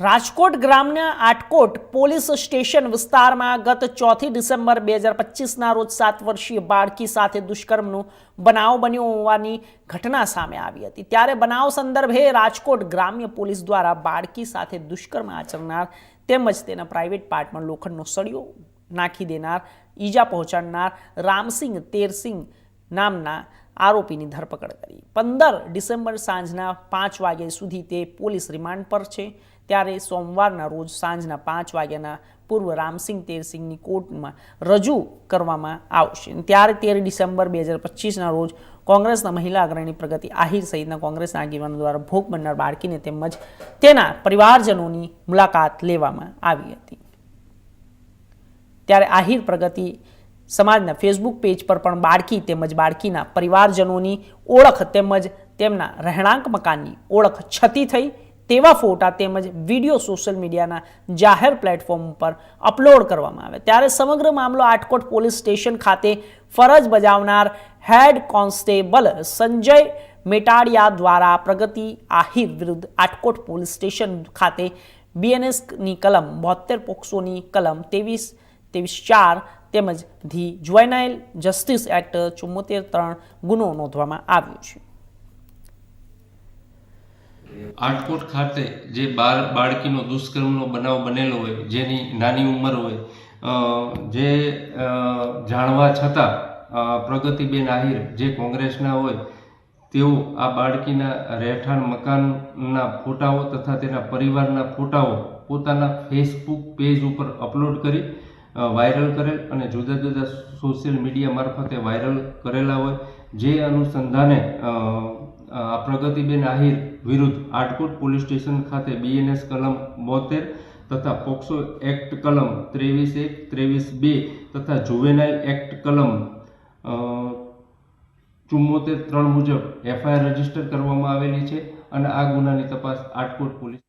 રાજકોટ ગ્રામના Atkot police station વિસ્તારમાં ગત ચોથી ડિસેમ્બર બે હજાર પચીસના રોજ સાત વર્ષીય બાળકી સાથે દુષ્કર્મનો બનાવ બન્યો હોવાની ઘટના સામે આવી હતી. ત્યારે બનાવ સંદર્ભે રાજકોટ ગ્રામ્ય પોલીસ દ્વારા બાળકી સાથે દુષ્કર્મ આચરનાર તેમજ તેના પ્રાઇવેટ પાર્ટમાં લોખંડનો સળિયો નાખી દેનાર, ઈજા પહોંચાડનાર રામસિંહ તેરસિંહ નામના આરોપીની ધરપકડ કરી. પંદર ડિસેમ્બર સાંજના પાંચ વાગ્યા સુધી તે પોલીસ રિમાન્ડ પર છે. ત્યારે સોમવારના રોજ સાંજના પાંચ વાગ્યાના પૂર્વ રામસિંહ તેરસિંહની કોર્ટમાં રજૂ કરવામાં આવશે. ત્યારે તેર ડિસેમ્બર બે હજાર પચીસના રોજ કોંગ્રેસના મહિલા અગ્રણી પ્રગતિ આહિર સહિતના કોંગ્રેસના આગેવાનો દ્વારા ભોગ બનનાર બાળકીને તેમજ તેના પરિવારજનોની મુલાકાત લેવામાં આવી હતી. ત્યારે આહિર પ્રગતિ સમાજના ફેસબુક પેજ પર પણ બાળકી તેમજ બાળકીના પરિવારજનોની ઓળખ તેમજ તેમના રહેણાંક મકાનની ઓળખ છતી થઈ તેવા ફોટા તેમજ વીડિયો સોશિયલ મીડિયાના જાહેર પ્લેટફોર્મ પર અપલોડ કરવામાં આવે ત્યારે સમગ્ર મામલો આટકોટ પોલીસ સ્ટેશન ખાતે ફરજ બજાવનાર હેડ કોન્સ્ટેબલ સંજય મેટાડિયા દ્વારા પ્રગતિ આહિર વિરુદ્ધ આટકોટ પોલીસ સ્ટેશન ખાતે બીએનએસની કલમ બોતેર પોક્સોની કલમ ત્રેવીસ ત્રેવીસ ચાર તેમજ ધી જ્વેનાઇલ જસ્ટિસ એક્ટ ચુમ્મોતેર ત્રણ ગુનો નોંધવામાં આવ્યો છે. આટકોટ ખાતે જે બાળ બાળકીનો દુષ્કર્મનો બનાવ બનેલો હોય, જેની નાની ઉંમર હોય જે જાણવા છતાં પ્રગતિબેન આહિર જે કોંગ્રેસના હોય, તેઓ આ બાળકીના રહેઠાણ મકાનના ફોટાઓ તથા તેના પરિવારના ફોટાઓ પોતાના ફેસબુક પેજ ઉપર અપલોડ કરી વાયરલ કરેલ અને જુદા જુદા સોશિયલ મીડિયા મારફતે વાયરલ કરેલા હોય, જે અનુસંધાને પ્રગતિબેન આહિર વિરુદ્ધ આટકોટ પોલીસ સ્ટેશન ખાતે બીએનએસ કલમ બોતેર તથા પોક્સો એક્ટ કલમ ત્રેવીસ એક, ત્રેવીસ બે તથા જુવેનાઇલ એક્ટ કલમ ચુમ્મોતેર ત્રણ મુજબ એફઆઈઆર રજિસ્ટર કરવામાં આવેલી છે અને આ ગુનાની તપાસ આટકોટ પોલીસ